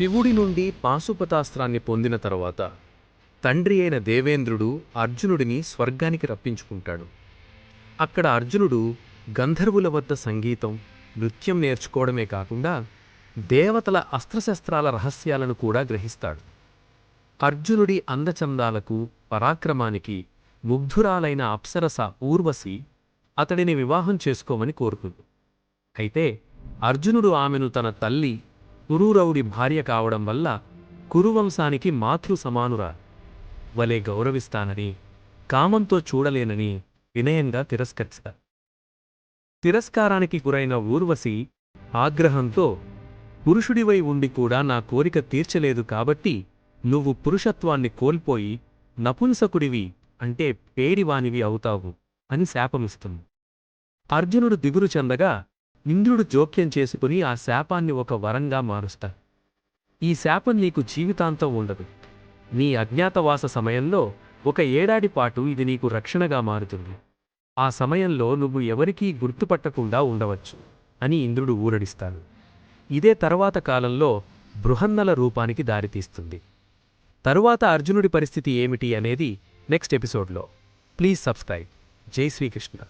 శివుడి నుండి పాశుపతాస్త్రాన్ని పొందిన తరువాత తండ్రి అయిన దేవేంద్రుడు అర్జునుడిని స్వర్గానికి రప్పించుకుంటాడు. అక్కడ అర్జునుడు గంధర్వుల వద్ద సంగీతం నృత్యం నేర్చుకోవడమే కాకుండా దేవతల అస్త్రశస్త్రాల రహస్యాలను కూడా గ్రహిస్తాడు. అర్జునుడి అందచందాలకు పరాక్రమానికి ముగ్ధురాలైన అప్సరస ఊర్వశి అతడిని వివాహం చేసుకోమని కోరుకుంది. అయితే అర్జునుడు ఆమెను తన తల్లి కురూరవుడి భార్య కావడం వల్ల కురువంశానికి మాతృ సమానురా వలె గౌరవిస్తానని కామంతో చూడలేనని వినయంగా తిరస్కరిస్తా. తిరస్కారానికి గురైన ఊర్వశి ఆగ్రహంతో పురుషుడివై ఉండి కూడా నా కోరిక తీర్చలేదు కాబట్టి నువ్వు పురుషత్వాన్ని కోల్పోయి నపుంసకుడివి అంటే పేడివానివి అవుతావు అని శాపమిస్తుంది. అర్జునుడు దిగులు చెందగా ఇంద్రుడు జోక్యం చేసుకుని ఆ శాపాన్ని ఒక వరంగా మారుస్తాడు. ఈ శాపం నీకు జీవితాంతం ఉండదు. నీ అజ్ఞాతవాస సమయంలో ఒక ఏడాది పాటు ఇది నీకు రక్షణగా మారుతుంది. ఆ సమయంలో నువ్వు ఎవరికీ గుర్తుపట్టకుండా ఉండవచ్చు అని ఇంద్రుడు ఊరడిస్తాడు. ఇదే తరువాత కాలంలో బృహన్నల రూపానికి దారితీస్తుంది. తరువాత అర్జునుడి పరిస్థితి ఏమిటి అనేది నెక్స్ట్ ఎపిసోడ్లో. Please subscribe. జై శ్రీకృష్ణ.